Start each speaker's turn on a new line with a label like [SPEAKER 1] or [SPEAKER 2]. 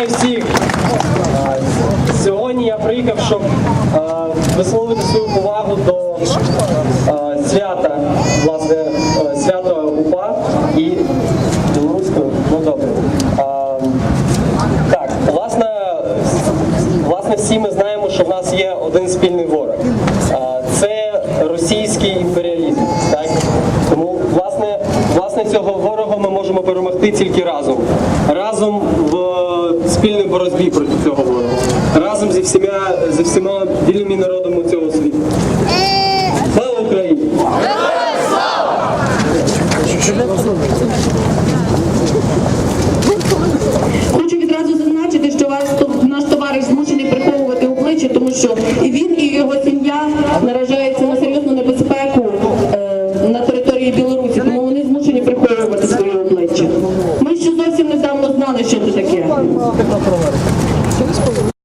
[SPEAKER 1] Вітаю всіх! Сьогодні я приїхав, щоб е, висловити свою повагу до е, свята, власне, е, свята УПА і білоруською, ну добре. Е, Так, власне, власне, всі ми знаємо, що в нас є один спільний ворог. Е, Це російський імперіалізм. Так? Тому, власне, власне, цього ворога ми можемо перемогти тільки разом. Разом в спільній боротьбі проти цього ворога. Разом зі всіма, зі всіма вільними народами цього світу. Слава Україні!
[SPEAKER 2] Хочу відразу зазначити, що наш товариш змушений приховувати обличчя, тому що і він, і його сім'я наражаються обличчя. Ми